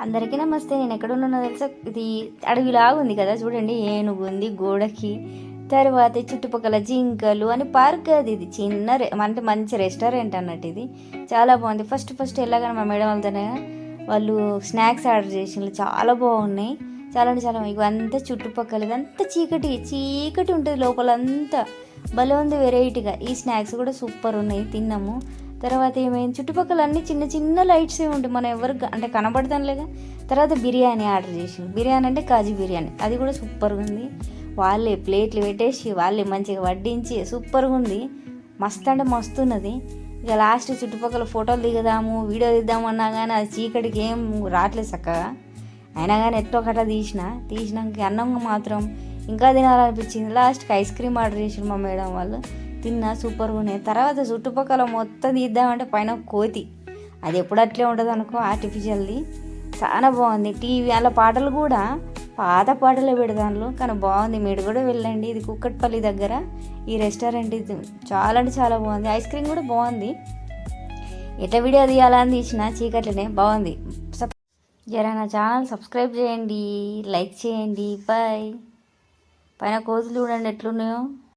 అందరికీ నమస్తే. నేను ఎక్కడున్నానో తెలుసా? ఇది అడవిలాగా ఉంది కదా చూడండి. ఏనుగు ఉంది గోడకి తర్వాత చుట్టుపక్కల జింకలు అని పార్క్ అది. ఇది చిన్న రె- అంటే మంచి రెస్టారెంట్ అన్నట్టు ఇది. చాలా బాగుంది. ఫస్ట్ ఫస్ట్ వెళ్ళగానే మా మేడం వాళ్ళతోనే వాళ్ళు స్నాక్స్ ఆర్డర్ చేసినారు చాలా బాగున్నాయి. చాలా అంటే చాలా ఇవంతా చుట్టుపక్కల ఇదంతా చీకటి చీకటి ఉంటుంది. లోపలంతా భలే ఉంది వెరైటీగా ఈ స్నాక్స్ కూడా సూపర్ ఉన్నాయి. తిన్నాము. తర్వాత ఏమైంది? చుట్టుపక్కల అన్ని చిన్న చిన్న లైట్స్ ఉంటాయి మనం ఎవరు అంటే అంటే కనబడతానులేగా. తర్వాత బిర్యానీ ఆర్డర్ చేసి బిర్యానీ అంటే కాజు బిర్యానీ. అది కూడా సూపర్గా ఉంది. వాళ్ళే ప్లేట్లు పెట్టేసి వాళ్ళే మంచిగా వడ్డించి సూపర్గా ఉంది. మస్తు అంటే మస్తు ఉన్నది. ఇక లాస్ట్ చుట్టుపక్కల ఫోటోలు దిగదాము వీడియో తీద్దాము అన్నా కానీ అది చీకటికి ఏం రావట్లేదు చక్కగా. అయినా కానీ ఎట్టో కట్ట తీసిన. తీసినాక అన్నం మాత్రం ఇంకా తినాలనిపించింది. లాస్ట్కి ఐస్ క్రీమ్ ఆర్డర్ చేసిన మా మేడం వాళ్ళు. తిన్నా సూపర్గా ఉన్నాయి. తర్వాత చుట్టుపక్కల మొత్తం తీద్దామంటే పైన కోతి. అది ఎప్పుడు అట్లే ఉంటుంది అనుకో ఆర్టిఫిషియల్ది చాలా బాగుంది. టీవీ అలా పాటలు కూడా పాత పాటలే పెడతాను కానీ బాగుంది. మీరు కూడా వెళ్ళండి. ఇది కుక్కట్పల్లి దగ్గర ఈ రెస్టారెంట్ ఇది. చాలా అంటే చాలా బాగుంది. ఐస్ క్రీమ్ కూడా బాగుంది. ఎట్లా వీడియో తీయాలని తీసిన చీకట్లనే బాగుంది. సబ్ జరా నా ఛానల్ సబ్స్క్రైబ్ చేయండి. లైక్ చేయండి. బాయ్ పైన కోతులు చూడండి ఎట్లున్నాయో.